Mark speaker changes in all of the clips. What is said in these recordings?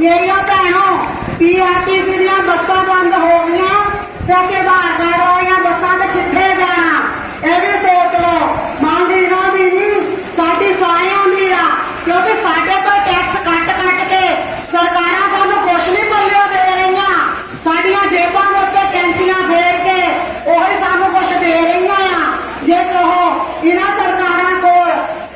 Speaker 1: ਮੇਰੀਆਂ ਭੈਣੋ ਪੀਆਰਟੀਸੀ ਦੀਆਂ ਬੱਸਾਂ ਬੰਦ ਹੋ ਗਈਆਂ ਤੇ ਅਸੀਂ ਆਧਾਰ ਕਾਰਡ ਵਾਲੀਆਂ ਬੱਸਾਂ ਤੇ ਕਿੱਥੇ ਜਾਣਾ? ਇਹ ਵੀ ਸੋਚ ਲਓ। ਮੰਗ ਇਹਨਾਂ ਦੀ ਨਹੀਂ ਸਾਡੀ ਸਾਰਿਆਂ ਦੀ ਆ, ਕਿਉਂਕਿ ਸਾਡੇ ਤੋਂ ਟੈਕਸ ਕੱਟ ਕੱਟ ਕੇ ਸਰਕਾਰਾਂ ਸਾਨੂੰ ਕੁਛ ਨਹੀਂ ਪੱਲਿਓ ਦੇ ਰਹੀਆਂ। ਸਾਡੀਆਂ ਜੇਬਾਂ ਦੇ ਉੱਤੇ ਕੈਂਚੀਆਂ ਫੇਰ ਕੇ ਉਹੀ ਸਾਨੂੰ ਕੁਛ ਦੇ ਰਹੀਆਂ ਆ। ਜੇ ਕਹੋ, ਇਹਨਾਂ ਸਰਕਾਰਾਂ ਕੋਲ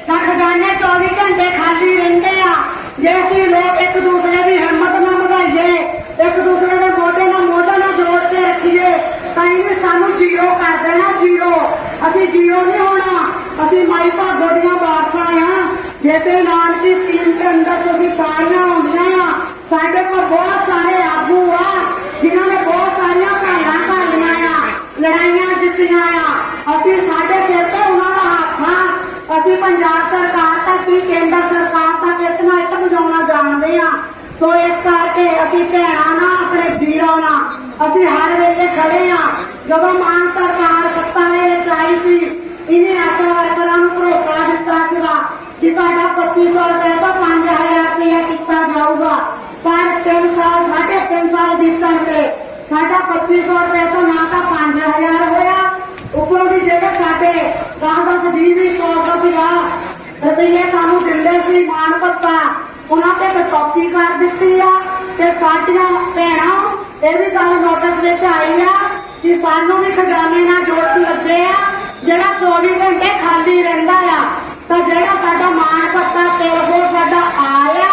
Speaker 1: ਤਾਂ ਖਜ਼ਾਨੇ 24 ਘੰਟੇ ਖਾਲੀ ਰਹਿੰਦੇ ਆ। ਜੇ ਅਸੀਂ ਲੋਕ ਇੱਕ ਦੂਸਰੇ ਦੀ ਹਿੰਮਤ ਨਾ ਵਧਾਈਏ ਇੱਕ ਦੂਸਰੇ ਦੇ ਮੋਢੇ ਨਾਲ ਮੋਢਾ ਨਾਲ ਜੋੜ ਕੇ ਰੱਖੀਏ ਤਾਂ ਇਹਨੇ ਸਾਨੂੰ ਜ਼ੀਰੋ ਕਰ ਦੇਣਾ ਜ਼ੀਰੋ ਅਸੀਂ ਜ਼ੀਰੋ ਨਹੀਂ ਹੋਣਾ ਅਸੀਂ ਮਾਈ ਭਾਗੋ ਦੀਆਂ ਵਾਰਸਾਂ ਆ ਜੇ ਤੇ ਸਕੀਮ ਦੇ ਅੰਦਰ ਅਸੀਂ ਸਾਰੀਆਂ ਆਉਂਦੀਆਂ ਆ? ਸਾਡੇ ਕੋਲ ਬਹੁਤ ਸਾਰੇ ਆਗੂ ਆ, ਜਿਨ੍ਹਾਂ ਨੇ ਬਹੁਤ ਸਾਰੀਆਂ ਭੈਣਾਂ ਭਰੀਆਂ ਆ, ਲੜਾਈਆਂ ਜਿੱਤੀਆਂ ਆ। ਅਸੀਂ ਸਾਡੇ ਸਿਰ ਤੇ ਉਹਨਾਂ ਦਾ ਹੱਥ ਆ। ਅਸੀਂ ਪੰਜਾਬ ਸਰਕਾਰ ਤੱਕ ਕੀ ਕੇਂਦਰ ਸਰਕਾਰ ਤੱਕ ਇੱਕ ਨਾ ਇੱਕ ਵਜਾਉਣਾ ਜਾਣਦੇ ਆ। ਸੋ ਇਸ ਕਰਕੇ ਅਸੀਂ ਭੈਣਾਂ ਨਾਲ ਆਪਣੇ ਵੀਰਾਂ ਨਾਲ ਅਸੀਂ ਹਰ ਵੇਲੇ ਖੜੇ ਆ। ਜਦੋਂ ਮਾਨ ਸਰਕਾਰ ਸੱਤਾ ਦੇ ਵਿੱਚ ਆਈ ਸੀ, ਇਹਨੇ ਆਸ਼ਾ ਵਰਕਰਾਂ ਨੂੰ ਭਰੋਸਾ ਕਿ ਸਾਡਾ 2500 ਰੁਪਏ ਤੋਂ 5000 ਰੁਪਏ ਕੀਤਾ ਜਾਊਗਾ। ਪਰ 3 ਸਾਲ, ਸਾਢੇ 3 ਸਾਲ ਬੀਤਣ ਤੇ ਸਾਡਾ 2500 ਰੁਪਏ ਤੋਂ ਨਾ ਤਾਂ 5000 ਹੋਇਆ। ਉੱਪਰੋਂ ਦੀ ਜਿਹੜੇ ਸਾਡੇ 10 10 20 100 ਰੁਪਇਆ ਰੁਪਈਏ ਸਾਨੂੰ ਦਿੰਦੇ ਸੀ ਮਾਨ ਪੱਤਾ ਉਹਨਾਂ ਤੇ ਕਟੌਤੀ ਕਰ ਦਿੱਤੀ ਆ ਤੇ ਸਾਡੀਆਂ ਭੈਣਾਂ, ਇਹ ਵੀ ਗੱਲ ਨੋਟਿਸ ਵਿੱਚ ਆਈ ਆ ਕਿ ਸਾਨੂੰ ਵੀ ਖਜ਼ਾਨੇ ਨਾਲ ਜੋੜ ਲੱਗੇ ਆ, ਜਿਹੜਾ 24 ਘੰਟੇ ਖਾਲੀ ਰਹਿੰਦਾ ਆ। ਤਾਂ ਜਿਹੜਾ ਸਾਡਾ ਮਾਣ ਪੱਤਾ ਤੇਲਗੋ ਸਾਡਾ ਆਇਆ,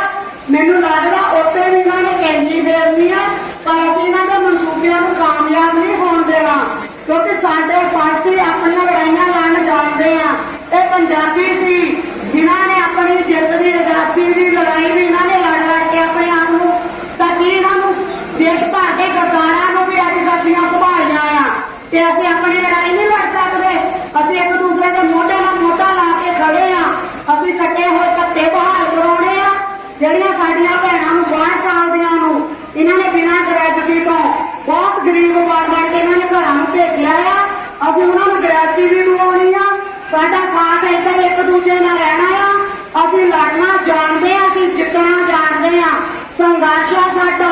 Speaker 1: ਮੈਨੂੰ ਲੱਗਦਾ ਉੱਤੇ ਵੀ ਇਹਨਾਂ ਨੇ ਕੈਂਚੀ ਫੇਰਨੀ ਆ, ਪਰ ਅਸੀਂ ਇਹਨਾਂ ਦੇ ਮਨਸੂਬਿਆਂ ਨੂੰ ਕਾਮਯਾਬ ਨਹੀਂ ਹੋਣ ਦੇਣਾ, ਕਿਉਂਕਿ ਸਾਡੇ ਫਾਂਸੀ ਆਪਣੀਆਂ ਲੜਾਈਆਂ ਲੜਨ ਜਾਣਦੇ ਆ। ਇਹ ਪੰਜਾਬੀ ਸੀ, ਜਿਨ੍ਹਾਂ ਨੇ ਆਪਣੀ ਜਿੱਤ ਦੀ, ਆਜ਼ਾਦੀ ਦੀ ਲੜਾਈ ਵੀ ਇਹਨਾਂ ਨੇ ਲੜ ਲੜ ਕੇ ਆਪਣੇ ਆਪ ਨੂੰ, ਤਾਂ ਕਿ ਇਹਨਾਂ ਨੂੰ ਦੇਸ਼ ਭਰ ਦੇ ਗਰਦਾਰਾਂ ਨੂੰ ਵੀ ਅੱਜ ਗੱਦੀਆਂ ਸੰਭਾਲੀਆਂ ਆ ਤੇ ਅਸੀਂ ਆਪਣੀ ਲੜਾਈ ਨਹੀਂ ਲੜ ਸਕਦੇ ਅਸੀਂ ਇੱਕ ਦੂਸਰੇ ਦੇ ਮੋਢੇ ਨਾਲ ਮੋਢਾ ਲਾ ਕੇ ਖੜੇ ਆ ਅਸੀਂ ਕੱਟੇ ਹੋਏ ਕੱਟੇ ਬਹਾਲ ਕਰਾਉਣੇ ਆ ਜਿਹੜੀਆਂ ਸਾਡੀਆਂ ਭੈਣਾਂ ਨੂੰ 62 ਸਾਲ ਦੀਆਂ ਨੂੰ ਇਹਨਾਂ ਨੇ ਬਿਨਾਂ ਗ੍ਰੈਜੂਏਟੀ ਤੋਂ ਬਹੁਤ ਗਰੀਬ ਬਣ ਬਣ ਕੇ ਇਹਨਾਂ ਨੇ ਘਰਾਂ ਨੂੰ ਭੇਜਿਆ ਆ ਅਸੀਂ ਉਹਨਾਂ ਨੂੰ ਗ੍ਰੈਜੂਏਟੀ ਵੀ ਦਵਾਉਣੀ ਆ। ਸਾਡਾ ਸਾਥ ਇੱਧਰ ਇੱਕ ਦੂਜੇ ਨਾਲ ਰਹਿਣਾ ਆ। ਅਸੀਂ ਲੜਨਾ ਜਾਣਦੇ ਆ, ਅਸੀਂ ਜਿੱਤਣਾ ਜਾਣਦੇ ਆ। ਸੰਘਰਸ਼ ਆ ਸਾਡਾ।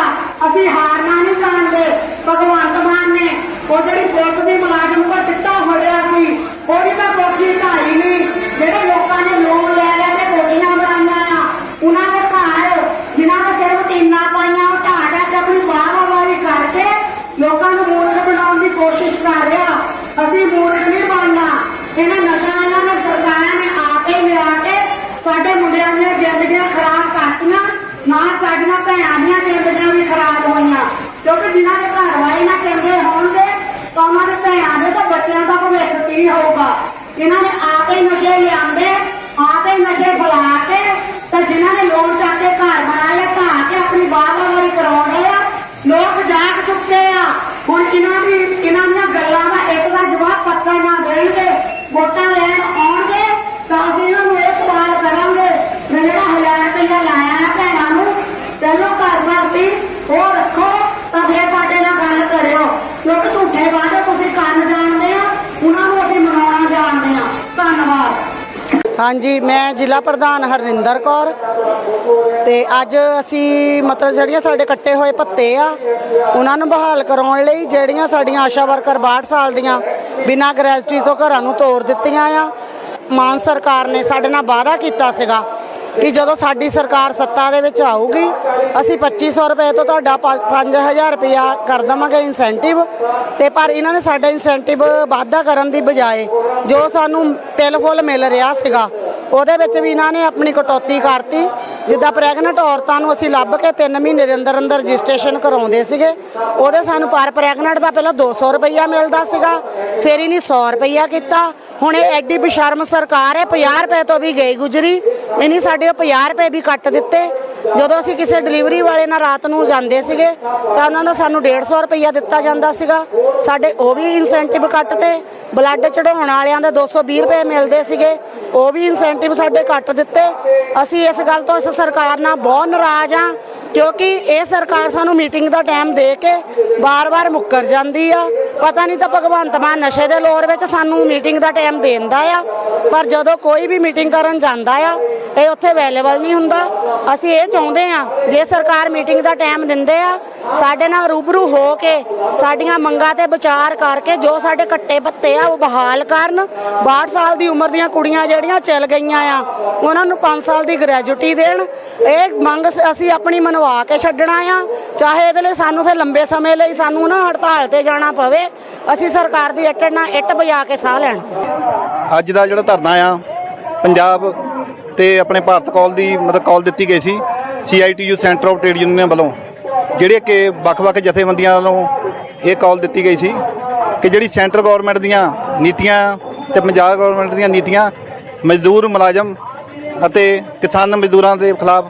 Speaker 1: ਅਸੀਂ ਹਾਰਨਾ ਨਹੀਂ ਜਾਣਦੇ। ਭਗਵੰਤ ਮਾਨ ਨੇ ਉਹ ਜਿਹੜੀ ਪੁਲਿਸ ਦੀ ਮੁਲਾਜ਼ਮ ਕੋ ਚਿੱਟਾ ਹੋਇਆ ਸੀ, ਉਹਦੀ ਤਾਂ ਕੋਠੀ ਢਾਈ ਨਹੀਂ। ਜਿਹੜੇ ਲੋਕਾਂ ਨੇ ਲੋਨ ਲੈ ਲੈ ਕੇ ਕੋਠੀਆਂ ਬਣਾਈਆਂ ਆ ਉਹਨਾਂ ਦੇ ਘਰ ਜਿਨ੍ਹਾਂ ਨੇ ਸਿਰਫ ਟੀਨਾ ਪਾਈਆਂ ਉਹ ਢਾਹ ਢਾਹ ਕੇ ਆਪਣੀ ਬਾਹਰ ਵਾਰੀ ਕਰਕੇ ਲੋਕਾਂ ਨੂੰ ਮੂਰਖ ਬਣਾਉਣ ਦੀ ਕੋਸ਼ਿਸ਼ ਕਰ ਰਿਹਾ ਅਸੀਂ ਮੂਰਖ ਨਹੀਂ ਬਣਨਾ ਇਹਨਾਂ ਨਸ਼ਾ ਇਹਨਾਂ ਨੇ ਸਰਕਾਰਾਂ ਨੇ ਆ ਕੇ ਲਿਆ ਕੇ ਸਾਡੇ ਮੁੰਡਿਆਂ ਦੀਆਂ ਜ਼ਿੰਦਗੀਆਂ ਖਰਾਬ ਕਰਤੀਆਂ ਨਾ ਸਾਡੀਆਂ ਭੈਣਾਂ ਦੀਆਂ ਜ਼ਿੰਦਗੀਆਂ ਵੀ ਖਰਾਬ ਹੋਈਆਂ ਕਿਉਂਕਿ ਜਿਨ੍ਹਾਂ ਦੇ ਘਰ ਵਾਲੇ ਨਾ ਚੰਗੇ ਹੋਣਗੇ ਤਾਂ ਉਹਨਾਂ ਦੇ ਭੈਣਾਂ ਦੇ ਤਾਂ ਬੱਚਿਆਂ ਦਾ ਭਵਿੱਖ ਕੀ ਹੋਊਗਾ ਇਹਨਾਂ ਨੇ ਆ ਹੀ ਨਸ਼ੇ ਲਿਆਂਦੇ ਆ ਹੀ ਨਸ਼ੇ ਬੁਲਾ ਕੇ ਤਾਂ ਜਿਨ੍ਹਾਂ ਨੇ ਲੋਨ ਚੱਕ ਕੇ ਘਰ ਬਣਾਏ ਢਾਹ ਕੇ ਆਪਣੀ ਬਾਹਰਵਾਰੀ ਕਰਾਉਣੇ ਆ, ਲੋਕ ਜਾਗ ਚੁੱਕੇ ਆ। ਹੁਣ ਇਹਨਾਂ ਦੀ ਇਹਨਾਂ ਦੀਆਂ ਗੱਲਾਂ ਦਾ ਇੱਕ ਦਾ ਜਵਾਬ ਪੱਕਾ ਨਾ ਦੇਣਗੇ, ਵੋਟਾਂ ਲੈਣ ਆਉਣਗੇ ਤਾਂ ਅਸੀਂ ਇਹਨਾਂ ਨੂੰ ਇਹ ਸਵਾਲ ਕਰਾਂਗੇ ਵੀ ਜਿਹੜਾ ਹਜ਼ਾਰ ਰੁਪਇਆ ਲਾਇਆ ਹੈ ਭੈਣਾਂ ਨੂੰ ਪਹਿਲੋਂ ਘਰ ਭਰਤੀ ਉਹ ਰੱਖੋ ਤਾਂ ਫਿਰ ਸਾਡੇ ਨਾਲ ਗੱਲ ਕਰਿਓ ਕਿਉਂਕਿ ਝੂਠੇ ਵਾਅਦੇ ਤੁਸੀਂ ਕਰਨ ਜਾਣਦੇ ਆ ਉਹਨਾਂ ਨੂੰ ਅਸੀਂ ਮਨਾਉਣਾ ਜਾਣਦੇ ਆ ਧੰਨਵਾਦ
Speaker 2: ਹਾਂਜੀ, ਮੈਂ ਜ਼ਿਲ੍ਹਾ ਪ੍ਰਧਾਨ ਹਰਨਿੰਦਰ ਕੌਰ ਤੇ ਅੱਜ ਅਸੀਂ ਮਤਲਬ ਜਿਹੜੀਆਂ ਸਾਡੇ ਕੱਟੇ ਹੋਏ ਭੱਤੇ ਆ, ਉਹਨਾਂ ਨੂੰ ਬਹਾਲ ਕਰਾਉਣ ਲਈ ਜਿਹੜੀਆਂ ਸਾਡੀਆਂ ਆਸ਼ਾ ਵਰਕਰ 62 ਸਾਲ ਦੀਆਂ ਬਿਨਾਂ ਗ੍ਰੈਜੂਟੀ ਤੋਂ ਘਰਾਂ ਨੂੰ ਤੋਰ ਦਿੱਤੀਆਂ ਆ। ਮਾਨ ਸਰਕਾਰ ਨੇ ਸਾਡੇ ਨਾਲ ਵਾਅਦਾ ਕੀਤਾ ਸੀਗਾ ਕਿ ਜਦੋਂ ਸਾਡੀ ਸਰਕਾਰ ਸੱਤਾ ਦੇ ਵਿੱਚ ਆਊਗੀ, ਅਸੀਂ 2500 ਰੁਪਏ ਤੋਂ ਤੁਹਾਡਾ 5000 ਰੁਪਇਆ ਕਰ ਦਵਾਂਗੇ ਇਨਸੈਂਟਿਵ ਤੇ ਪਰ ਇਹਨਾਂ ਨੇ ਸਾਡਾ ਇਨਸੈਂਟਿਵ ਵਾਧਾ ਕਰਨ ਦੀ ਬਜਾਏ ਜੋ ਸਾਨੂੰ ਤਿਲ ਫੁੱਲ ਮਿਲ ਰਿਹਾ ਸੀਗਾ, ਉਹਦੇ ਵਿੱਚ ਵੀ ਇਹਨਾਂ ਨੇ ਆਪਣੀ ਕਟੌਤੀ ਕਰਤੀ। ਜਿੱਦਾਂ ਪ੍ਰੈਗਨੈਂਟ ਔਰਤਾਂ ਨੂੰ ਅਸੀਂ ਲੱਭ ਕੇ 3 ਮਹੀਨੇ ਦੇ ਅੰਦਰ ਅੰਦਰ ਰਜਿਸਟ੍ਰੇਸ਼ਨ ਕਰਾਉਂਦੇ ਸੀਗੇ, ਉਹਦੇ ਸਾਨੂੰ ਪਰ ਪ੍ਰੈਗਨੈਂਟ ਦਾ ਪਹਿਲਾਂ 200 ਰੁਪਈਆ ਮਿਲਦਾ ਸੀਗਾ, ਫਿਰ ਇਹਨੇ 100 ਰੁਪਈਆ ਕੀਤਾ। ਹੁਣ ਇਹ ਐਡੀ ਬਿਸ਼ਰਮ ਸਰਕਾਰ ਹੈ 50 ਰੁਪਏ ਤੋਂ ਵੀ ਗਈ ਗੁਜਰੀ, ਇਹਨੇ ਸਾਡੇ ਉਹ 50 ਰੁਪਏ ਵੀ ਕੱਟ ਦਿੱਤੇ। ਜਦੋਂ ਅਸੀਂ ਕਿਸੇ ਡਿਲੀਵਰੀ ਵਾਲੇ ਨਾਲ ਰਾਤ ਨੂੰ ਜਾਂਦੇ ਸੀਗੇ, ਤਾਂ ਉਹਨਾਂ ਦਾ ਸਾਨੂੰ 150 ਰੁਪਈਆ ਦਿੱਤਾ ਜਾਂਦਾ ਸੀਗਾ। ਸਾਡੇ ਉਹ ਵੀ ਇਨਸੈਂਟਿਵ ਕੱਟ ਤੇ ਬਲੱਡ ਚੜਾਉਣ ਵਾਲਿਆਂ ਦੇ 220 ਰੁਪਏ ਮਿਲਦੇ ਸੀਗੇ, ਉਹ ਵੀ ਇਨਸੈਂਟਿਵ ਸਾਡੇ ਕੱਟ ਦਿੱਤੇ। ਅਸੀਂ ਇਸ ਗੱਲ ਤੋਂ ਇਸ ਸਰਕਾਰ ਨਾਲ ਬਹੁਤ ਨਾਰਾਜ਼ ਆ। ਕਿਉਂਕਿ ਇਹ ਸਰਕਾਰ ਸਾਨੂੰ ਮੀਟਿੰਗ ਦਾ ਟਾਈਮ ਦੇ ਕੇ ਬਾਰ-ਬਾਰ ਮੁੱਕਰ ਜਾਂਦੀ ਆ। ਪਤਾ ਨਹੀਂ ਤਾਂ ਭਗਵੰਤ ਮਾਨ ਨਸ਼ੇ ਦੇ ਲੋਰ ਵਿੱਚ ਸਾਨੂੰ ਮੀਟਿੰਗ ਦਾ ਟਾਈਮ ਦੇਂਦਾ ਆ। ਪਰ ਜਦੋਂ ਕੋਈ ਵੀ ਮੀਟਿੰਗ ਕਰਨ ਜਾਂਦਾ ਆ, ਇਹ ਉੱਥੇ ਅਵੇਲੇਬਲ ਨਹੀਂ ਹੁੰਦਾ। ਅਸੀਂ ਇਹ ਚਾਹੁੰਦੇ ਆ, ਜੇ ਸਰਕਾਰ ਮੀਟਿੰਗ ਦਾ ਟਾਈਮ ਦਿੰਦੇ ਆ, ਸਾਡੇ ਨਾਲ ਰੂਬਰੂ ਹੋ ਕੇ ਸਾਡੀਆਂ ਮੰਗਾਂ ਤੇ ਵਿਚਾਰ ਕਰਕੇ ਜੋ ਸਾਡੇ ਕੱਟੇ ਪੱਤੇ ਆ, ਉਹ ਬਹਾਲ ਕਰਨ। 62 ਸਾਲ ਦੀ ਉਮਰ ਦੀਆਂ ਕੁੜੀਆਂ ਜਿਹੜੀਆਂ ਚਲ ਗਈਆਂ ਆ, ਉਹਨਾਂ ਨੂੰ 5 ਸਾਲ ਦੀ ਗ੍ਰੈਜੂਟੀ ਦੇਣ। ਇਹ ਮੰਗ ਅਸੀਂ ਆਪਣੀ ਮਨਵਾ ਕੇ ਛੱਡਣਾ ਆ। ਚਾਹੇ ਇਹਦੇ ਲਈ ਸਾਨੂੰ ਫਿਰ ਲੰਬੇ ਸਮੇਂ ਲਈ ਸਾਨੂੰ ਨਾ ਹੜਤਾਲ ਤੇ ਜਾਣਾ ਪਵੇ, ਅਸੀਂ ਸਰਕਾਰ ਦੀ ਇੱਟ ਨਾਲ ਇੱਟ ਵਜਾ ਕੇ ਸਾਹ ਲੈਣਾ।
Speaker 3: ਅੱਜ ਦਾ ਜਿਹੜਾ ਧਰਨਾ ਆ, ਪੰਜਾਬ ਤੇ ਆਪਣੇ ਭਾਰਤ ਕਾਲ ਦੀ ਮਤਲਬ ਕਾਲ ਦਿੱਤੀ ਗਈ ਸੀ CITU centre of trade union ਵੱਲੋਂ, ਜਿਹੜੇ ਕਿ ਵੱਖ-ਵੱਖ ਜਥੇਬੰਦੀਆਂ ਵੱਲੋਂ ਇਹ ਕਾਲ ਦਿੱਤੀ ਗਈ ਸੀ ਕਿ ਜਿਹੜੀ ਸੈਂਟਰ ਗਵਰਨਮੈਂਟ ਦੀਆਂ ਨੀਤੀਆਂ ਤੇ ਪੰਜਾਬ ਗਵਰਨਮੈਂਟ ਦੀਆਂ ਨੀਤੀਆਂ ਮਜ਼ਦੂਰ ਮੁਲਾਜ਼ਮ ਅਤੇ ਕਿਸਾਨ ਮਜ਼ਦੂਰਾਂ ਦੇ ਖਿਲਾਫ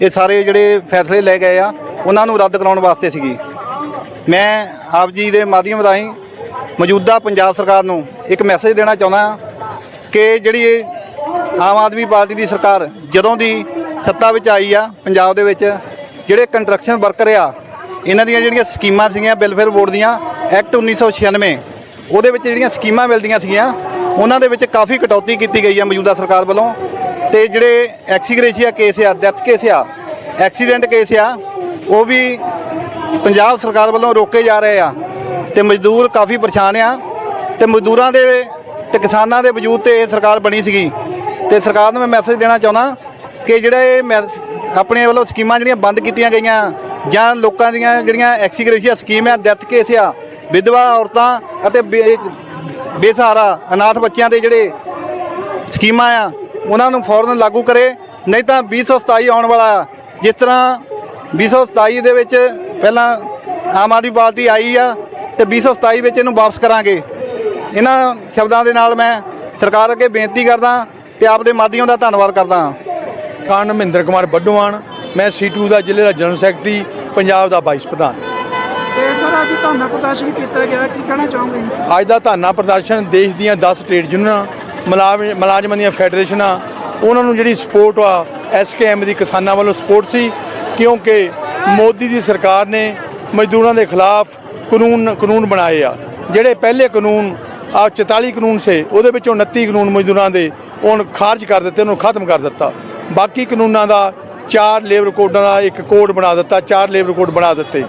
Speaker 3: ਇਹ ਸਾਰੇ ਜਿਹੜੇ ਫੈਸਲੇ ਲੈ ਗਏ ਆ, ਉਹਨਾਂ ਨੂੰ ਰੱਦ ਕਰਾਉਣ ਵਾਸਤੇ ਸੀਗੀ। ਮੈਂ ਆਪ ਜੀ ਦੇ ਮਾਧਿਅਮ ਰਾਹੀਂ ਮੌਜੂਦਾ ਪੰਜਾਬ ਸਰਕਾਰ ਨੂੰ ਇੱਕ ਮੈਸੇਜ ਦੇਣਾ ਚਾਹੁੰਦਾ ਕਿ ਜਿਹੜੀ ਆਮ ਆਦਮੀ ਪਾਰਟੀ ਦੀ ਸਰਕਾਰ ਜਦੋਂ ਦੀ ਸੱਤਾ ਵਿੱਚ ਆਈ ਆ ਪੰਜਾਬ ਦੇ ਵਿੱਚ, ਜਿਹੜੇ ਕੰਸਟਰਕਸ਼ਨ ਵਰਕਰ ਆ, ਇਹਨਾਂ ਦੀਆਂ ਜਿਹੜੀਆਂ ਸਕੀਮਾਂ ਸੀਗੀਆਂ ਵੈਲਫੇਅਰ ਬੋਰਡ ਦੀਆਂ ਐਕਟ 1996 ਉਹਦੇ ਵਿੱਚ ਜਿਹੜੀਆਂ ਸਕੀਮਾਂ ਮਿਲਦੀਆਂ ਸੀਗੀਆਂ, ਉਹਨਾਂ ਦੇ ਵਿੱਚ ਕਾਫੀ ਕਟੌਤੀ ਕੀਤੀ ਗਈ ਆ ਮੌਜੂਦਾ ਸਰਕਾਰ ਵੱਲੋਂ। ਤੇ ਜਿਹੜੇ ਐਕਸੀਗ੍ਰੇਸ਼ੀਆ ਕੇਸ ਆ ਡੈਥ ਕੇਸ ਆ ਐਕਸੀਡੈਂਟ ਕੇਸ ਆ, ਉਹ ਵੀ ਪੰਜਾਬ ਸਰਕਾਰ ਵੱਲੋਂ ਰੋਕੇ ਜਾ ਰਹੇ ਆ ਤੇ ਮਜ਼ਦੂਰ ਕਾਫੀ ਪਰੇਸ਼ਾਨ ਆ ਤੇ ਮਜ਼ਦੂਰਾਂ ਦੇ ਤੇ ਕਿਸਾਨਾਂ ਦੇ ਵਜੂਦ ਤੇ ਇਹ ਸਰਕਾਰ ਬਣੀ ਸੀਗੀ। ਤੇ ਸਰਕਾਰ ਨੂੰ ਮੈਂ ਮੈਸੇਜ ਦੇਣਾ ਚਾਹੁੰਦਾ ਕਿ ਜਿਹੜਾ ਇਹ ਆਪਣੇ ਵੱਲੋਂ ਸਕੀਮਾਂ ਜਿਹੜੀਆਂ ਬੰਦ ਕੀਤੀਆਂ ਗਈਆਂ ਜਾਂ ਲੋਕਾਂ ਦੀਆਂ ਜਿਹੜੀਆਂ ਐਕਸੀਗ੍ਰੇਸ਼ੀਆ ਸਕੀਮ ਆ ਡੈਥ ਕੇਸ ਆ, ਵਿਧਵਾ ਔਰਤਾਂ ਅਤੇ ਬੇ- ਬੇਸਹਾਰਾ ਅਨਾਥ ਬੱਚਿਆਂ ਦੇ ਜਿਹੜੇ ਸਕੀਮਾਂ ਆ ਉਹਨਾਂ ਨੂੰ ਫੌਰਨ ਲਾਗੂ ਕਰੇ ਨਹੀਂ ਤਾਂ 2027 ਆਉਣ ਵਾਲਾ ਆ। ਜਿਸ ਤਰ੍ਹਾਂ 2027 ਦੇ ਵਿੱਚ ਪਹਿਲਾਂ ਆਮ ਆਦਮੀ ਪਾਰਟੀ ਆਈ ਆ ਤੇ 2027 ਵਿੱਚ ਇਹਨੂੰ ਵਾਪਸ ਕਰਾਂਗੇ। ਇਹਨਾਂ ਸ਼ਬਦਾਂ ਦੇ ਨਾਲ ਮੈਂ ਸਰਕਾਰ ਅੱਗੇ ਬੇਨਤੀ ਕਰਦਾ ਤੇ ਆਪ ਦੇ ਮਾਧਿਅਮ ਦਾ ਧੰਨਵਾਦ ਕਰਦਾ ਹਾਂ।
Speaker 4: ਕਾਨ ਮਹਿੰਦਰ ਕੁਮਾਰ ਬੱਡੋਵਾਨ ਮੈਂ ਸੀਟੂ ਦਾ ਜ਼ਿਲ੍ਹੇ ਦਾ ਜਨਰਲ ਸੈਕਟਰੀ ਪੰਜਾਬ ਦਾ ਵਾਈਸ ਪ੍ਰਧਾਨ।
Speaker 5: ਅੱਜ ਧਰਨਾ ਪ੍ਰਦਰਸ਼ਨ ਕੀਤਾ ਗਿਆ ਕੀ ਕਹਿਣਾ ਚਾਹੋਗੇ?
Speaker 4: ਅੱਜ ਦਾ ਧਰਨਾ ਪ੍ਰਦਰਸ਼ਨ ਦੇਸ਼ ਦੀਆਂ 10 ਟ੍ਰੇਡ ਯੂਨੀਅਨਾਂ ਮੁਲਾਜ਼ਮ ਮੁਲਾਜ਼ਮਾਂ ਦੀਆਂ ਫੈਡਰੇਸ਼ਨਾਂ, ਉਹਨਾਂ ਨੂੰ ਜਿਹੜੀ ਸਪੋਰਟ ਆ ਐਸਕੇਐਮ ਦੀ ਕਿਸਾਨਾਂ ਵੱਲੋਂ ਸਪੋਰਟ ਸੀ, ਕਿਉਂਕਿ ਮੋਦੀ ਦੀ ਸਰਕਾਰ ਨੇ ਮਜ਼ਦੂਰਾਂ ਦੇ ਖਿਲਾਫ ਕਾਨੂੰਨ ਕਾਨੂੰਨ ਬਣਾਏ ਆ। ਜਿਹੜੇ ਪਹਿਲੇ ਕਾਨੂੰਨ, ਆ 44 ਕਾਨੂੰਨ ਸੇ, ਉਹਦੇ ਵਿੱਚੋਂ 29 ਕਾਨੂੰਨ ਮਜ਼ਦੂਰਾਂ ਦੇ ਹੁਣ ਖਾਰਜ ਕਰ ਦਿੱਤੇ, ਉਹਨੂੰ ਖਤਮ ਕਰ ਦਿੱਤਾ। ਬਾਕੀ ਕਾਨੂੰਨਾਂ ਦਾ ਚਾਰ ਲੇਬਰ ਕੋਡਾਂ ਦਾ ਇੱਕ ਕੋਡ ਬਣਾ ਦਿੱਤਾ, ਚਾਰ ਲੇਬਰ ਕੋਡ ਬਣਾ ਦਿੱਤੇ।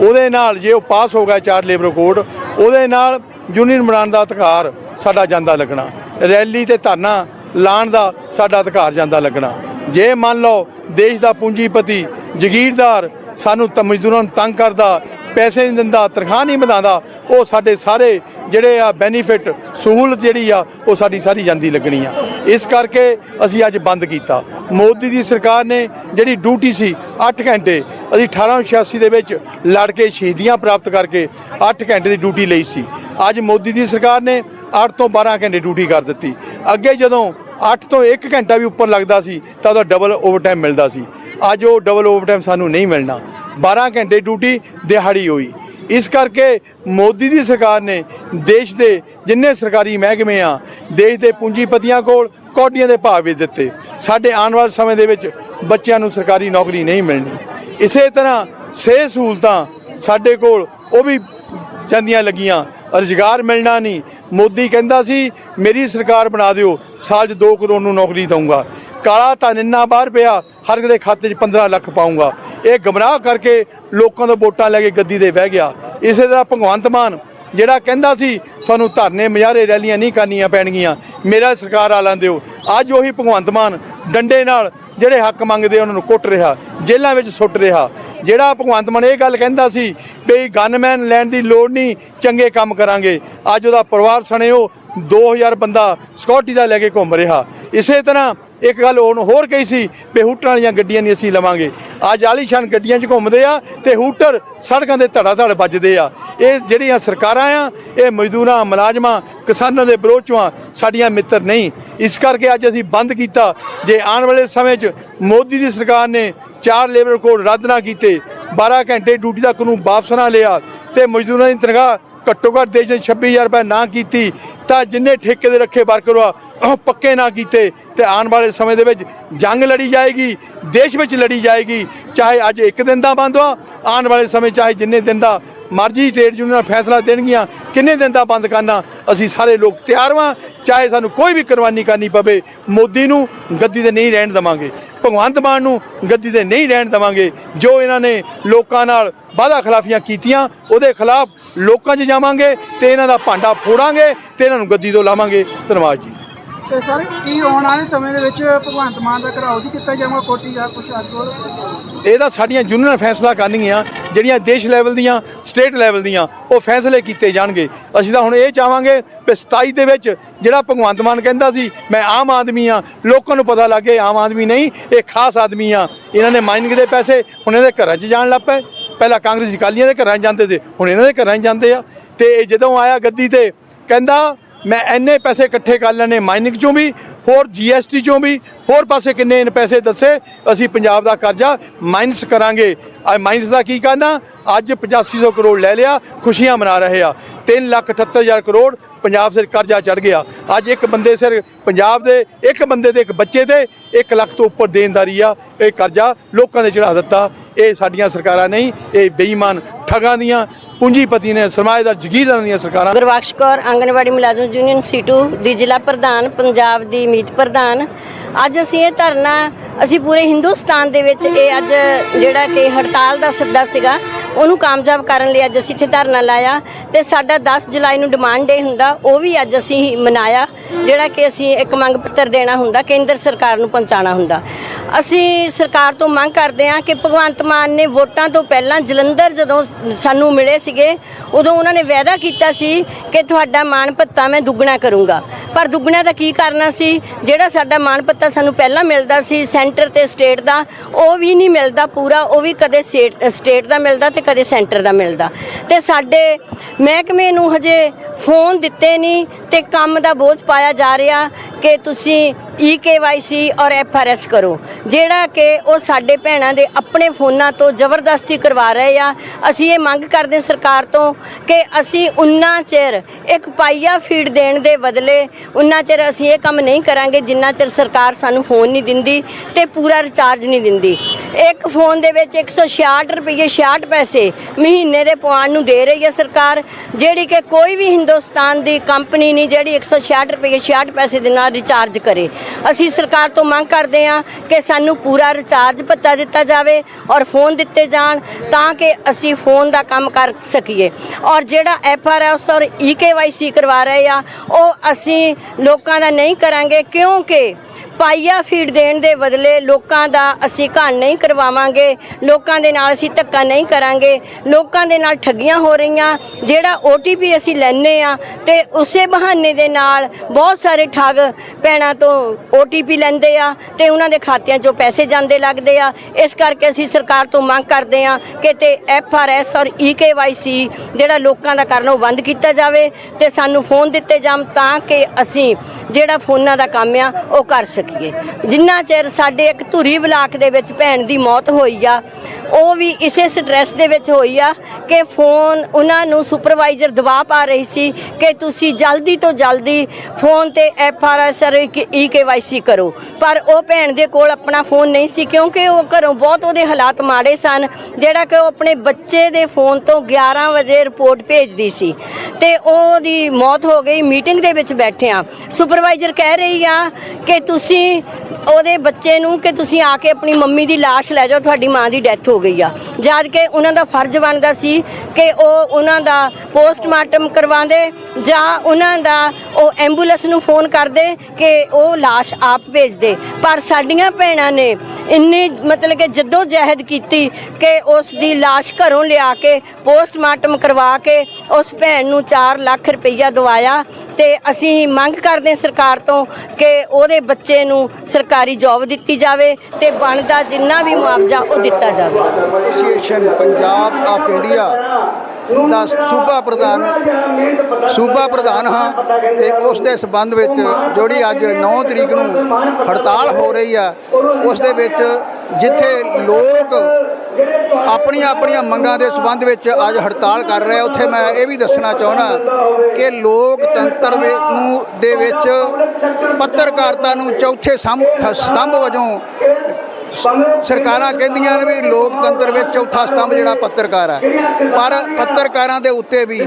Speaker 4: ਉਹਦੇ ਨਾਲ ਜੇ ਉਹ ਪਾਸ ਹੋ ਗਿਆ ਚਾਰ ਲੇਬਰ ਕੋਡ, ਉਹਦੇ ਨਾਲ ਯੂਨੀਅਨ ਬਣਾਉਣ ਦਾ ਅਧਿਕਾਰ ਸਾਡਾ ਜਾਂਦਾ ਲੱਗਣਾ। ਰੈਲੀ ਤੇ ਧਰਨਾ ਲਾਣ ਦਾ ਸਾਡਾ ਅਧਿਕਾਰ ਜਾਂਦਾ ਲੱਗਣਾ। ਜੇ ਮੰਨ ਲਓ ਦੇਸ਼ ਦਾ ਪੂੰਜੀਪਤੀ ਜ਼ਗੀਰਦਾਰ ਸਾਨੂੰ ਤਾਂ ਮਜ਼ਦੂਰਾਂ ਨੂੰ ਤੰਗ ਕਰਦਾ, ਪੈਸੇ ਨਹੀਂ ਦਿੰਦਾ, ਤਨਖਾਹ ਨਹੀਂ ਵਧਾਉਂਦਾ, ਉਹ ਸਾਡੇ ਸਾਰੇ ਜਿਹੜੇ ਆ ਬੈਨੀਫਿਟ ਸਹੂਲਤ ਜਿਹੜੀ ਆ, ਉਹ ਸਾਡੀ ਸਾਰੀ ਜਾਂਦੀ ਲੱਗਣੀ ਆ। ਇਸ ਕਰਕੇ ਅਸੀਂ ਅੱਜ ਬੰਦ ਕੀਤਾ। ਮੋਦੀ ਦੀ ਸਰਕਾਰ ਨੇ ਜਿਹੜੀ ਡਿਊਟੀ ਸੀ 8 ਘੰਟੇ, ਅਸੀਂ 1886 ਦੇ ਵਿੱਚ ਲੜ ਕੇ ਸ਼ਹੀਦੀਆਂ ਪ੍ਰਾਪਤ ਕਰਕੇ 8 ਘੰਟੇ ਦੀ ਡਿਊਟੀ ਲਈ ਸੀ। ਅੱਜ ਮੋਦੀ ਦੀ ਸਰਕਾਰ ਨੇ 8 ਤੋਂ 12 ਘੰਟੇ ਡਿਊਟੀ ਕਰ ਦਿੱਤੀ। ਅੱਗੇ ਜਦੋਂ 8 ਤੋਂ 1 ਘੰਟਾ ਵੀ ਉੱਪਰ ਲੱਗਦਾ ਸੀ, ਤਾਂ ਉਹਦਾ ਡਬਲ ਓਵਰਟਾਈਮ ਮਿਲਦਾ ਸੀ। ਅੱਜ ਉਹ ਡਬਲ ਓਵਰਟਾਈਮ ਸਾਨੂੰ ਨਹੀਂ ਮਿਲਣਾ। 12 ਘੰਟੇ ਡਿਊਟੀ ਦਿਹਾੜੀ ਹੋਈ। ਇਸ ਕਰਕੇ ਮੋਦੀ ਦੀ ਸਰਕਾਰ ਨੇ ਦੇਸ਼ ਦੇ ਜਿੰਨੇ ਸਰਕਾਰੀ ਮਹਿਕਮੇ ਆ, ਦੇਸ਼ ਦੇ ਪੂੰਜੀਪਤੀਆਂ ਕੋਲ ਕੌਡੀਆਂ ਦੇ ਭਾਅ ਵੀ ਦਿੱਤੇ। ਸਾਡੇ ਆਉਣ ਵਾਲੇ ਸਮੇਂ ਦੇ ਵਿੱਚ ਬੱਚਿਆਂ ਨੂੰ ਸਰਕਾਰੀ ਨੌਕਰੀ ਨਹੀਂ ਮਿਲਣੀ। ਇਸੇ ਤਰ੍ਹਾਂ ਸਿਹਤ ਸਹੂਲਤਾਂ ਸਾਡੇ ਕੋਲ ਉਹ ਵੀ ਜਾਂਦੀਆਂ ਲੱਗੀਆਂ। ਰੁਜ਼ਗਾਰ ਮਿਲਣਾ ਨਹੀਂ। ਮੋਦੀ ਕਹਿੰਦਾ ਸੀ, ਮੇਰੀ ਸਰਕਾਰ ਬਣਾ ਦਿਓ, ਸਾਲ 'ਚ 2 ਕਰੋੜ ਨੂੰ ਨੌਕਰੀ ਦਊਂਗਾ। ਕਾਲਾ ਧਨ ਇੰਨਾ ਬਾਹਰ ਪਿਆ, ਹਰ ਇੱਕ ਦੇ ਖਾਤੇ 'ਚ 15 ਲੱਖ ਪਾਉਂਗਾ ਇਹ ਗਮਰਾਹ ਕਰਕੇ ਲੋਕਾਂ ਤੋਂ ਵੋਟਾਂ ਲੈ ਕੇ ਗੱਦੀ ਤੇ ਬਹਿ ਗਿਆ। ਇਸੇ ਤਰ੍ਹਾਂ ਭਗਵੰਤ ਮਾਨ, ਜਿਹੜਾ ਕਹਿੰਦਾ ਸੀ, ਤੁਹਾਨੂੰ ਧਰਨੇ ਮਜ਼ਾਰੇ ਰੈਲੀਆਂ ਨਹੀਂ ਕਰਨੀਆਂ ਪੈਣਗੀਆਂ, ਮੇਰਾ ਸਰਕਾਰ ਆ ਲੈਂਦੇ ਹੋ ਅੱਜ ਉਹੀ ਭਗਵੰਤ ਮਾਨ ਡੰਡੇ ਨਾਲ ਜਿਹੜੇ ਹੱਕ ਮੰਗਦੇ ਉਹਨਾਂ ਨੂੰ ਕੁੱਟ ਰਿਹਾ, ਜੇਲ੍ਹਾਂ ਵਿੱਚ ਸੁੱਟ ਰਿਹਾ। ਜਿਹੜਾ ਭਗਵੰਤ ਮਾਨ ਇਹ ਗੱਲ ਕਹਿੰਦਾ ਸੀ ਵੀ ਗਨਮੈਨ ਲੈਣ ਦੀ ਲੋੜ ਨਹੀਂ, ਚੰਗੇ ਕੰਮ ਕਰਾਂਗੇ। ਅੱਜ ਉਹਦਾ ਪਰਿਵਾਰ ਸਣੇ ਉਹ 2000 ਬੰਦਾ ਸਿਕਿਉਰਿਟੀ ਦਾ ਲੈ ਕੇ ਘੁੰਮ ਰਿਹਾ। ਇਸੇ ਤਰ੍ਹਾਂ ਇੱਕ ਗੱਲ ਉਹਨੂੰ ਹੋਰ ਕਹੀ ਸੀ ਵੀ ਹੂਟਰ ਵਾਲੀਆਂ ਗੱਡੀਆਂ ਨਹੀਂ ਅਸੀਂ ਲਵਾਂਗੇ। ਅੱਜ ਆਲੀਸ਼ਾਨ ਗੱਡੀਆਂ 'ਚ ਘੁੰਮਦੇ ਆ ਤੇ ਹੂਟਰ ਸੜਕਾਂ ਦੇ ਧੜਾ ਧੜ ਵੱਜਦੇ ਆ। ਇਹ ਜਿਹੜੀਆਂ ਸਰਕਾਰਾਂ ਆ, ਇਹ ਮਜ਼ਦੂਰਾਂ, ਮੁਲਾਜ਼ਮਾਂ, ਕਿਸਾਨਾਂ ਦੇ ਵਿਰੋਧ 'ਚੋਂ ਸਾਡੀਆਂ ਮਿੱਤਰ ਨਹੀਂ। ਇਸ ਕਰਕੇ ਅੱਜ ਅਸੀਂ ਬੰਦ ਕੀਤਾ। ਜੇ ਆਉਣ ਵਾਲੇ ਸਮੇਂ 'ਚ ਮੋਦੀ ਦੀ ਸਰਕਾਰ ਨੇ ਚਾਰ ਲੇਬਰ ਕੋਡ ਰੱਦ ਨਾ ਕੀਤੇ 12 ਘੰਟੇ ਡਿਊਟੀ ਦਾ ਕਾਨੂੰਨ ਵਾਪਸ ਨਾ ਲਿਆ ਤੇ ਮਜ਼ਦੂਰਾਂ ਦੀ ਤਨਖਾਹ ਘੱਟੋ ਘੱਟ ਦੇਸ਼ 'ਚ 26000 ਰੁਪਏ ਨਾ ਕੀਤੀ, ਤਾਂ ਜਿੰਨੇ ਠੇਕੇ ਦੇ ਰੱਖੇ ਵਰਕਰ ਆ, ਉਹ ਪੱਕੇ ਨਾ ਕੀਤੇ ਤੇ ਆਉਣ ਵਾਲੇ ਸਮੇਂ ਦੇ ਵਿੱਚ ਜੰਗ ਲੜੀ ਜਾਏਗੀ, ਦੇਸ਼ ਵਿੱਚ ਲੜੀ ਜਾਏਗੀ, ਚਾਹੇ ਅੱਜ ਇੱਕ ਦਿਨ ਦਾ ਬੰਦ ਆ, ਆਉਣ ਵਾਲੇ ਸਮੇਂ ਚਾਹੇ ਜਿੰਨੇ ਦਿਨ ਦਾ ਮਰਜ਼ੀ ਟ੍ਰੇਡ ਯੂਨੀਅਨ ਫੈਸਲਾ ਦੇਣਗੀਆਂ, ਕਿੰਨੇ ਦਿਨ ਦਾ ਬੰਦ ਕਰਨਾ, ਅਸੀਂ ਸਾਰੇ ਲੋਕ ਤਿਆਰ ਵਾਂ, ਚਾਹੇ ਸਾਨੂੰ ਕੋਈ ਵੀ ਕੁਰਬਾਨੀ ਕਰਨੀ ਪਵੇ, ਮੋਦੀ ਨੂੰ ਗੱਦੀ ਤੇ ਨਹੀਂ ਰਹਿਣ ਦੇਵਾਂਗੇ, ਭਗਵੰਤ ਮਾਨ ਨੂੰ ਗੱਦੀ ਤੇ ਨਹੀਂ ਰਹਿਣ ਦੇਵਾਂਗੇ, ਜੋ ਇਹਨਾਂ ਨੇ ਲੋਕਾਂ ਨਾਲ ਵਾਅਦਾ ਖਿਲਾਫੀਆਂ ਕੀਤੀਆਂ, ਉਹਦੇ ਖਿਲਾਫ ਲੋਕਾਂ 'ਚ ਜਾਵਾਂਗੇ ਤੇ ਇਹਨਾਂ ਦਾ ਭਾਂਡਾ ਫੋੜਾਂਗੇ ਤੇ ਇਹਨਾਂ ਨੂੰ ਗੱਦੀ ਤੋਂ ਲਾਵਾਂਗੇ। ਧੰਨਵਾਦ ਜੀ।
Speaker 5: ਤੇ ਸਰ ਕੀ ਆਉਣ ਵਾਲੇ ਸਮੇਂ ਦੇ ਵਿੱਚ ਭਗਵੰਤ ਮਾਨ ਦਾ ਘਰਾਓ ਦੀ ਕੀਤਾ ਜਾਊਗਾ ਕੋਟੀ ਜਾਂ ਕੁਛ ਅੱਗੋਂ
Speaker 4: ਇਹ ਤਾਂ ਸਾਡੀਆਂ ਯੂਨੀਅਨ ਫੈਸਲਾ ਕਰਨਗੀਆਂ ਜਿਹੜੀਆਂ ਦੇਸ਼ ਲੈਵਲ ਦੀਆਂ ਸਟੇਟ ਲੈਵਲ ਦੀਆਂ ਉਹ ਫੈਸਲੇ ਕੀਤੇ ਜਾਣਗੇ। ਅਸੀਂ ਤਾਂ ਹੁਣ ਇਹ ਚਾਹਾਂਗੇ ਕਿ 27 ਦੇ ਵਿੱਚ ਜਿਹੜਾ ਭਗਵੰਤ ਮਾਨ ਕਹਿੰਦਾ ਸੀ ਮੈਂ ਆਮ ਆਦਮੀ ਆ ਲੋਕਾਂ ਨੂੰ ਪਤਾ ਲੱਗੇ ਆਮ ਆਦਮੀ ਨਹੀਂ ਇਹ ਖਾਸ ਆਦਮੀ ਆ ਇਹਨਾਂ ਨੇ ਮਾਈਨਿੰਗ ਦੇ ਪੈਸੇ ਹੁਣ ਇਹਦੇ ਘਰਾਂ 'ਚ ਜਾਣ ਲੱਗ ਪਏ। ਪਹਿਲਾਂ ਕਾਂਗਰਸੀ ਅਕਾਲੀਆਂ ਦੇ ਘਰਾਂ 'ਚ ਜਾਂਦੇ ਸੀ, ਹੁਣ ਇਹਨਾਂ ਦੇ ਘਰਾਂ 'ਚ ਜਾਂਦੇ ਆ। ਤੇ ਇਹ ਜਦੋਂ ਆਇਆ ਗੱਦੀ ਤੇ, ਕਹਿੰਦਾ, ਮੈਂ ਇੰਨੇ ਪੈਸੇ ਇਕੱਠੇ ਕਰ ਲੈਣੇ, ਮਾਈਨਿੰਗ ਚੋਂ ਵੀ ਹੋਰ ਜੀਐਸਟੀ ਚੋਂ ਵੀ ਹੋਰ ਪਾਸੇ ਕਿੰਨੇ ਪੈਸੇ ਦੱਸੇ? ਅਸੀਂ ਪੰਜਾਬ ਦਾ ਕਰਜ਼ਾ ਮਾਈਨਸ ਕਰਾਂਗੇ। ਆ ਮਾਈਨਸ ਦਾ ਕੀ ਕਰਨਾ? ਅੱਜ 8500 ਕਰੋੜ ਲੈ ਲਿਆ, ਖੁਸ਼ੀਆਂ ਮਨਾ ਰਹੇ ਆ। 3 ਲੱਖ 78000 ਕਰੋੜ ਪੰਜਾਬ ਸਿਰ ਕਰਜ਼ਾ ਚੜ ਗਿਆ। ਅੱਜ ਇੱਕ ਬੰਦੇ ਸਿਰ ਪੰਜਾਬ ਦੇ, ਇੱਕ ਬੰਦੇ ਦੇ, ਇੱਕ ਬੱਚੇ ਤੇ 1 ਲੱਖ ਤੋਂ ਉੱਪਰ ਦੇਣਦਾਰੀ ਆ। ਇਹ ਕਰਜ਼ਾ ਲੋਕਾਂ ਦੇ ਚੜਾ ਦਿੱਤਾ। ਇਹ ਸਾਡੀਆਂ ਸਰਕਾਰਾਂ ਨਹੀਂ, ਇਹ ਬੇਈਮਾਨ ਠਗਾਂ ਦੀਆਂ ਪੂੰਜੀਪਤੀ ਨੇ ਸਰਮਾਏਦਾਰ ਜ਼ਗੀਰਦਾਰਾਂ ਦੀਆਂ ਸਰਕਾਰਾਂ।
Speaker 6: ਗੁਰਬਖਸ਼ ਕੌਰ ਆਂਗਨਵਾੜੀ ਮੁਲਾਜ਼ਮ ਯੂਨੀਅਨ ਸੀਟੂ ਦੀ ਜ਼ਿਲ੍ਹਾ ਪ੍ਰਧਾਨ, ਪੰਜਾਬ ਦੀ ਮੀਤ ਪ੍ਰਧਾਨ। ਅੱਜ ਅਸੀਂ ਇਹ ਧਰਨਾ, ਅਸੀਂ ਪੂਰੇ ਹਿੰਦੁਸਤਾਨ ਦੇ ਵਿੱਚ ਇਹ ਅੱਜ ਜਿਹੜਾ ਕਿ ਹੜਤਾਲ ਦਾ ਸੱਦਾ ਸੀਗਾ, ਉਹਨੂੰ ਕਾਮਯਾਬ ਕਰਨ ਲਈ ਅੱਜ ਅਸੀਂ ਇੱਥੇ ਧਰਨਾ ਲਾਇਆ ਤੇ ਸਾਡਾ 10 ਜੁਲਾਈ ਨੂੰ ਡਿਮਾਂਡ ਡੇ ਹੁੰਦਾ, ਉਹ ਵੀ ਅੱਜ ਅਸੀਂ ਮਨਾਇਆ, ਜਿਹੜਾ ਕਿ ਅਸੀਂ ਇੱਕ ਮੰਗ ਪੱਤਰ ਦੇਣਾ ਹੁੰਦਾ, ਕੇਂਦਰ ਸਰਕਾਰ ਨੂੰ ਪਹੁੰਚਾਉਣਾ ਹੁੰਦਾ। ਅਸੀਂ ਸਰਕਾਰ ਤੋਂ ਮੰਗ ਕਰਦੇ ਹਾਂ ਕਿ ਭਗਵੰਤ ਮਾਨ ਨੇ ਵੋਟਾਂ ਤੋਂ ਪਹਿਲਾਂ ਜਲੰਧਰ ਜਦੋਂ ਸਾਨੂੰ ਮਿਲੇ ਸੀ ਸੀਗੇ, ਉਦੋਂ ਉਹਨਾਂ ਨੇ ਵਾਅਦਾ ਕੀਤਾ ਸੀ ਕਿ ਤੁਹਾਡਾ ਮਾਣ ਭੱਤਾ ਮੈਂ ਦੁੱਗਣਾ ਕਰੂੰਗਾ। ਪਰ ਦੁੱਗਣਾ ਦਾ ਕੀ ਕਰਨਾ ਸੀ? ਜਿਹੜਾ ਸਾਡਾ ਮਾਣ ਭੱਤਾ ਸਾਨੂੰ ਪਹਿਲਾਂ ਮਿਲਦਾ ਸੀ, ਸੈਂਟਰ ਤੇ ਸਟੇਟ ਦਾ, ਉਹ ਵੀ ਨਹੀਂ ਮਿਲਦਾ ਪੂਰਾ, ਉਹ ਵੀ ਕਦੇ ਸਟੇਟ ਦਾ ਮਿਲਦਾ ਤੇ ਕਦੇ ਸੈਂਟਰ ਦਾ ਮਿਲਦਾ। ਤੇ ਸਾਡੇ ਮਹਿਕਮੇ ਨੂੰ ਹਜੇ ਫੋਨ ਦਿੱਤੇ ਨਹੀਂ ਤੇ ਕੰਮ ਦਾ ਬੋਝ ਪਾਇਆ ਜਾ ਰਿਹਾ ਕਿ ਤੁਸੀਂ ਈ ਕੇਵਾਈਸੀ ਔਰ ਐਫ ਆਰ ਐਸ ਕਰੋ। ਜਿਹੜਾ ਕਿ ਉਹ ਸਾਡੇ ਭੈਣਾਂ ਦੇ ਆਪਣੇ ਫੋਨਾਂ ਤੋਂ ਜ਼ਬਰਦਸਤੀ ਕਰਵਾ ਰਹੇ ਆ। ਅਸੀਂ ਇਹ ਮੰਗ ਕਰਦੇ ਸਰਕਾਰ ਤੋਂ ਕਿ ਅਸੀਂ ਉਨਾ ਚਿਰ ਇੱਕ ਪਾਈਆ ਫੀਡ ਦੇਣ ਦੇ ਬਦਲੇ ਉਨਾ ਚਿਰ ਅਸੀਂ ਇਹ ਕੰਮ ਨਹੀਂ ਕਰਾਂਗੇ ਜਿੰਨਾ ਚਿਰ ਸਰਕਾਰ ਸਾਨੂੰ ਫੋਨ ਨਹੀਂ ਦਿੰਦੀ ਤੇ ਪੂਰਾ ਰਿਚਾਰਜ ਨਹੀਂ ਦਿੰਦੀ। ਇੱਕ ਫੋਨ ਦੇ ਵਿੱਚ 166 ਰੁਪਏ 66 ਪੈਸੇ ਮਹੀਨੇ ਦੇ ਪਵਾਉਣ ਨੂੰ ਦੇ ਰਹੀ ਹੈ ਸਰਕਾਰ, ਜਿਹੜੀ ਕਿ ਕੋਈ ਵੀ ਹਿੰਦੁਸਤਾਨ ਦੀ ਕੰਪਨੀ ਨਹੀਂ ਜਿਹੜੀ 166 ਰੁਪਏ 66 ਪੈਸੇ ਦੇ ਨਾਲ ਰਿਚਾਰਜ ਕਰੇ। ਅਸੀਂ ਸਰਕਾਰ ਤੋਂ ਮੰਗ ਕਰਦੇ ਹਾਂ ਕਿ ਸਾਨੂੰ ਪੂਰਾ ਰਿਚਾਰਜ ਭੱਤਾ ਦਿੱਤਾ ਜਾਵੇ ਔਰ ਫੋਨ ਦਿੱਤੇ ਜਾਣ ਤਾਂ ਕਿ ਅਸੀਂ ਫੋਨ ਦਾ ਕੰਮ ਕਰ ਸਕੀਏ। ਔਰ ਜਿਹੜਾ ਐਫ ਆਰ ਐਸ ਔਰ ਈ ਕੇ ਵਾਈ ਸੀ ਕਰਵਾ ਰਹੇ ਆ, ਉਹ ਅਸੀਂ ਲੋਕਾਂ ਦਾ ਨਹੀਂ ਕਰਾਂਗੇ ਕਿਉਂਕਿ ਪਾਈਆ ਫੀਡ ਦੇਣ ਦੇ ਬਦਲੇ ਲੋਕਾਂ ਦਾ ਅਸੀਂ ਘਣ ਨਹੀਂ ਕਰਵਾਵਾਂਗੇ, ਲੋਕਾਂ ਦੇ ਨਾਲ ਅਸੀਂ ਧੱਕਾ ਨਹੀਂ ਕਰਾਂਗੇ, ਲੋਕਾਂ ਦੇ ਨਾਲ ਠੱਗੀਆਂ ਹੋ ਰਹੀਆਂ, ਜਿਹੜਾ OTP ਅਸੀਂ ਲੈਨੇ ਆ ਤੇ ਉਸੇ ਬਹਾਨੇ ਦੇ ਨਾਲ ਬਹੁਤ ਸਾਰੇ ਠੱਗ ਭੈਣਾਂ ਤੋਂ OTP ਲੈਂਦੇ ਆ ਤੇ ਉਹਨਾਂ ਦੇ ਖਾਤਿਆਂ 'ਚੋਂ ਪੈਸੇ ਜਾਂਦੇ ਲੱਗਦੇ ਆ। ਇਸ ਕਰਕੇ ਅਸੀਂ ਸਰਕਾਰ ਤੋਂ ਮੰਗ ਕਰਦੇ ਆ ਕਿ ਤੇ FRS ਔਰ EKYC ਜਿਹੜਾ ਲੋਕਾਂ ਦਾ ਕਰਨਾ ਉਹ ਬੰਦ ਕੀਤਾ ਜਾਵੇ ਤੇ ਸਾਨੂੰ ਫੋਨ ਦਿੱਤੇ ਜਾਣ ਤਾਂ ਕਿ ਅਸੀਂ ਜਿਹੜਾ ਫੋਨਾਂ ਦਾ ਕੰਮ ਆ ਉਹ ਕਰ ਸਕੀਏ। ਜਿੰਨਾ ਚਿਰ ਸਾਡੇ ਇੱਕ ਧੂਰੀ ਬਲਾਕ ਦੇ ਵਿੱਚ ਭੈਣ ਦੀ ਮੌਤ ਹੋਈ ਆ, ਉਹ ਵੀ ਇਸੇ ਸਟ੍ਰੈਸ ਦੇ ਵਿੱਚ ਹੋਈ ਆ ਕਿ ਫੋਨ ਉਹਨਾਂ ਨੂੰ ਸੁਪਰਵਾਈਜ਼ਰ ਦਬਾਅ ਪਾ ਰਹੀ ਸੀ ਕਿ ਤੁਸੀਂ ਜਲਦੀ ਤੋਂ ਜਲਦੀ ਫੋਨ ਤੇ F R S R E K Y C ਕਰੋ। ਪਰ ਉਹ ਭੈਣ ਦੇ ਕੋਲ ਆਪਣਾ ਫੋਨ ਨਹੀਂ ਸੀ ਕਿਉਂਕਿ ਉਹ ਘਰੋਂ ਬਹੁਤ ਉਹਦੇ ਹਾਲਾਤ ਮਾੜੇ ਸਨ, ਜਿਹੜਾ ਕਿ ਉਹ ਆਪਣੇ ਬੱਚੇ ਦੇ ਫੋਨ ਤੋਂ 11 ਵਜੇ ਰਿਪੋਰਟ ਭੇਜਦੀ ਸੀ। ਤੇ ਉਹਦੀ ਮੌਤ ਹੋ ਗਈ ਮੀਟਿੰਗ ਦੇ ਵਿੱਚ ਬੈਠੇ ਆ। ਸੁਪਰਵਾਈਜ਼ਰ ਕਹਿ ਰਹੀ ਆ ਕਿ ਤੁਸੀਂ ਉਹਦੇ ਬੱਚੇ ਨੂੰ ਕਿ ਤੁਸੀਂ ਆ ਕੇ ਆਪਣੀ ਮੰਮੀ ਦੀ ਲਾਸ਼ ਲੈ ਜਾਓ, ਤੁਹਾਡੀ ਮਾਂ ਦੀ ਡੈਥ ਹੋ ਗਈ ਆ। ਜਦ ਕਿ ਉਹਨਾਂ ਦਾ ਫਰਜ਼ ਬਣਦਾ ਸੀ ਕਿ ਉਹ ਉਹਨਾਂ ਦਾ ਪੋਸਟਮਾਰਟਮ ਕਰਵਾਉਂਦੇ ਜਾਂ ਉਹਨਾਂ ਦਾ ਉਹ ਐਂਬੂਲੈਂਸ ਨੂੰ ਫੋਨ ਕਰਦੇ ਕਿ ਉਹ ਲਾਸ਼ ਆਪ ਭੇਜ ਦੇ। ਪਰ ਸਾਡੀਆਂ ਭੈਣਾਂ ਨੇ ਇੰਨੀ ਮਤਲਬ ਕਿ ਜਦੋਂ ਜਹਿਦ ਕੀਤੀ ਕਿ ਉਸ ਦੀ ਲਾਸ਼ ਘਰੋਂ ਲਿਆ ਕੇ ਪੋਸਟਮਾਰਟਮ ਕਰਵਾ ਕੇ ਉਸ ਭੈਣ ਨੂੰ 4 ਲੱਖ ਰੁਪਈਆ ਦਵਾਇਆ ਤੇ ਅਸੀਂ ਮੰਗ ਕਰਦੇ ਸਰਕਾਰ ਤੋਂ ਕਿ ਉਹਦੇ ਬੱਚੇ ਨੂੰ ਸਰਕਾਰੀ ਜੌਬ ਦਿੱਤੀ ਜਾਵੇ ਤੇ ਬਣਦਾ ਜਿੰਨਾ ਵੀ ਮੁਆਵਜ਼ਾ ਉਹ ਦਿੱਤਾ ਜਾਵੇ।
Speaker 5: ਐਸੋਸੀਏਸ਼ਨ ਪੰਜਾਬ ਆਫ ਇੰਡੀਆ ਦਾ ਸੂਬਾ ਪ੍ਰਧਾਨ ਸੂਬਾ ਪ੍ਰਧਾਨ ਹਾਂ ਤੇ ਉਸ ਦੇ ਸਬੰਧ ਵਿੱਚ ਜਿਹੜੀ ਅੱਜ 9 ਤਰੀਕ ਨੂੰ ਹੜਤਾਲ ਹੋ ਰਹੀ ਆ, ਉਸ ਦੇ ਵਿੱਚ ਜਿੱਥੇ ਲੋਕ ਆਪਣੀਆਂ ਆਪਣੀਆਂ ਮੰਗਾਂ ਦੇ ਸਬੰਧ ਵਿੱਚ ਅੱਜ ਹੜਤਾਲ ਕਰ ਰਹੇ ਆ, ਉੱਥੇ ਮੈਂ ਇਹ ਵੀ ਦੱਸਣਾ ਚਾਹੁੰਦਾ ਕਿ ਲੋਕਤੰਤਰ ਨੂੰ ਦੇ ਵਿੱਚ ਪੱਤਰਕਾਰਤਾ ਨੂੰ ਚੌਥੇ ਸੰਭ- ਸਤੰਭ ਵਜੋਂ ਸਰਕਾਰਾਂ ਕਹਿੰਦੀਆਂ ਨੇ ਵੀ ਲੋਕਤੰਤਰ ਵਿੱਚ ਚੌਥਾ ਸਤੰਭ ਜਿਹੜਾ ਪੱਤਰਕਾਰ ਹੈ। ਪਰ ਪੱਤਰਕਾਰਾਂ ਦੇ ਉੱਤੇ ਵੀ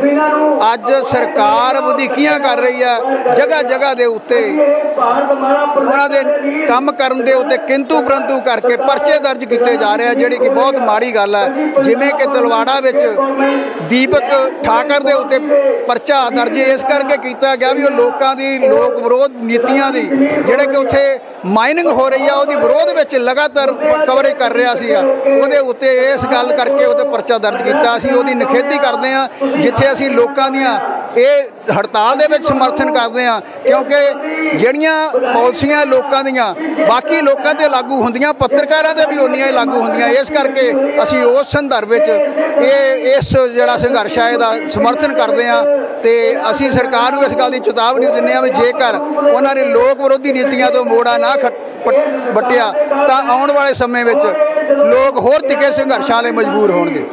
Speaker 5: ਅੱਜ ਸਰਕਾਰ ਵਧੀਕੀਆਂ ਕਰ ਰਹੀ ਹੈ ਜਗ੍ਹਾ ਜਗ੍ਹਾ ਦੇ ਉੱਤੇ ਉਹਨਾਂ ਦੇ ਕੰਮ ਕਰਨ ਦੇ ਉੱਤੇ ਕਿੰਤੂ ਪ੍ਰੰਤੂ ਕਰਕੇ ਪਰਚੇ ਦਰਜ ਕੀਤੇ ਜਾ ਰਹੇ ਆ ਜਿਹੜੀ ਕਿ ਬਹੁਤ ਮਾੜੀ ਗੱਲ ਹੈ ਜਿਵੇਂ ਕਿ ਤਲਵਾੜਾ ਵਿੱਚ ਦੀਪਕ ਠਾਕਰ ਦੇ ਉੱਤੇ ਪਰਚਾ ਦਰਜ ਇਸ ਕਰਕੇ ਕੀਤਾ ਗਿਆ ਵੀ ਉਹ ਲੋਕਾਂ ਦੀ ਲੋਕ ਵਿਰੋਧ ਨੀਤੀਆਂ ਦੀ ਜਿਹੜੇ ਕਿ ਉੱਥੇ ਮਾਈਨਿੰਗ ਹੋ ਰਹੀ ਆ ਉਹਦੀ ਵਿਰੋਧ ਵਿੱਚ ਲਗਾਤਾਰ ਕਵਰੇਜ ਕਰ ਰਿਹਾ ਸੀਗਾ ਉਹਦੇ ਉੱਤੇ ਇਸ ਗੱਲ ਕਰਕੇ ਉਹਦੇ ਪਰਚਾ ਦਰਜ ਕੀਤਾ। ਅਸੀਂ ਉਹਦੀ ਨਿਖੇਧੀ ਕਰਦੇ ਆ ਜਿੱਥੇ ਅਸੀਂ ਲੋਕਾਂ ਦੀਆਂ ਇਹ ਹੜਤਾਲ ਦੇ ਵਿੱਚ ਸਮਰਥਨ ਕਰਦੇ ਆ, ਕਿਉਂਕਿ ਜਿਹੜੀਆਂ ਪਾਲਿਸੀਆਂ ਲੋਕਾਂ ਦੀਆਂ, ਬਾਕੀ ਲੋਕਾਂ ਤੇ ਲਾਗੂ ਹੁੰਦੀਆਂ, ਪੱਤਰਕਾਰਾਂ ਤੇ ਵੀ ਉਨੀਆਂ ਹੀ ਲਾਗੂ ਹੁੰਦੀਆਂ, ਇਸ ਕਰਕੇ ਅਸੀਂ ਉਸ ਸੰਦਰਭ ਵਿੱਚ ਇਹ, ਇਸ ਜਿਹੜਾ ਸੰਘਰਸ਼ ਹੈ ਇਹਦਾ ਸਮਰਥਨ ਕਰਦੇ ਆ, ਤੇ ਅਸੀਂ ਸਰਕਾਰ ਨੂੰ ਇਸ ਗੱਲ ਦੀ ਚੇਤਾਵਨੀ ਦਿੰਦੇ ਆ ਵੀ ਜੇਕਰ ਉਹਨਾਂ ਨੇ ਲੋਕ ਵਿਰੋਧੀ ਨੀਤੀਆਂ ਤੋਂ ਮੋੜਾ ਨਾ ਖੱਟ- ਵੱਟਿਆ, ਤਾਂ ਆਉਣ ਵਾਲੇ ਸਮੇਂ ਵਿੱਚ ਲੋਕ ਹੋਰ ਤਿੱਖੇ ਸੰਘਰਸ਼ਾਂ ਲਈ ਮਜਬੂਰ ਹੋਣਗੇ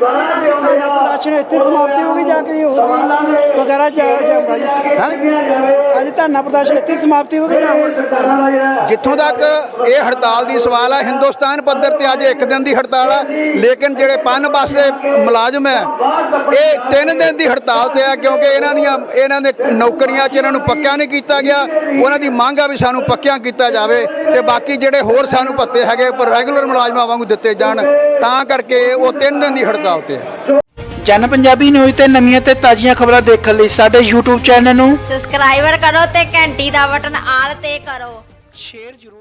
Speaker 7: ਪ੍ਰਦਰਸ਼ਨ ਇੱਥੇ ਸਮਾਪਤੀ ਹੋ ਗਈ ਜਾਂ ਕਿ ਹੋਰ ਵੀ ਵਗੈਰਾ ਜਾ- ਜਾਊਗਾ ਜੀ
Speaker 5: ਹੈਂ?
Speaker 7: ਅੱਜ ਧਰਨਾ ਪ੍ਰਦਰਸ਼ਨ ਇੱਥੇ ਸਮਾਪਤੀ ਹੋ ਗਈ ਜਾਂ ਹੋਰ ਕੋਈ?
Speaker 5: ਜਿੱਥੋਂ ਤੱਕ ਇਹ ਹੜਤਾਲ ਦੀ ਸਵਾਲ ਹੈ ਹਿੰਦੁਸਤਾਨ ਪੱਧਰ ਤੇ ਅੱਜ ਇੱਕ ਦਿਨ ਦੀ ਹੜਤਾਲ ਆ ਲੇਕਿਨ ਜਿਹੜੇ ਪਨ ਬੱਸ ਦੇ ਮੁਲਾਜ਼ਮ ਹੈ ਇਹ ਤਿੰਨ ਦਿਨ ਦੀ ਹੜਤਾਲ ਤੇ ਆ ਕਿਉਂਕਿ ਇਹਨਾਂ ਦੀਆਂ ਇਹਨਾਂ ਦੇ ਨੌਕਰੀਆਂ 'ਚ ਇਹਨਾਂ ਨੂੰ ਪੱਕਿਆ ਨਹੀਂ ਕੀਤਾ ਗਿਆ ਉਹਨਾਂ ਦੀ ਮੰਗ ਆ ਵੀ ਸਾਨੂੰ ਪੱਕਿਆਂ ਕੀਤਾ ਜਾਵੇ ਤੇ ਬਾਕੀ ਜਿਹੜੇ ਹੋਰ ਸਾਨੂੰ ਭੱਤੇ ਹੈਗੇ ਪਰ ਰੈਗੂਲਰ ਮੁਲਾਜ਼ਮਾਂ ਵਾਂਗੂ ਦਿੱਤੇ ਜਾਣ ਤਾਂ ਕਰਕੇ ਉਹ ਤਿੰਨ ਦਿਨ ਦੀ ਹੜਤਾਲ ਤੇ
Speaker 7: ਜਨ ਪੰਜਾਬੀ ਨਿਊਜ਼ ਤੇ ਨਵੀਆਂ ਤੇ ਤਾਜ਼ੀਆਂ ਖਬਰਾਂ ਦੇਖਣ ਲਈ ਸਾਡੇ YouTube ਚੈਨਲ ਨੂੰ
Speaker 8: ਸਬਸਕ੍ਰਾਈਬਰ ਕਰੋ ਤੇ ਘੰਟੀ ਦਾ ਬਟਨ ਆਲ ਤੇ ਕਰੋ।
Speaker 7: ਸ਼ੇਅਰ ਜ਼ਰੂਰ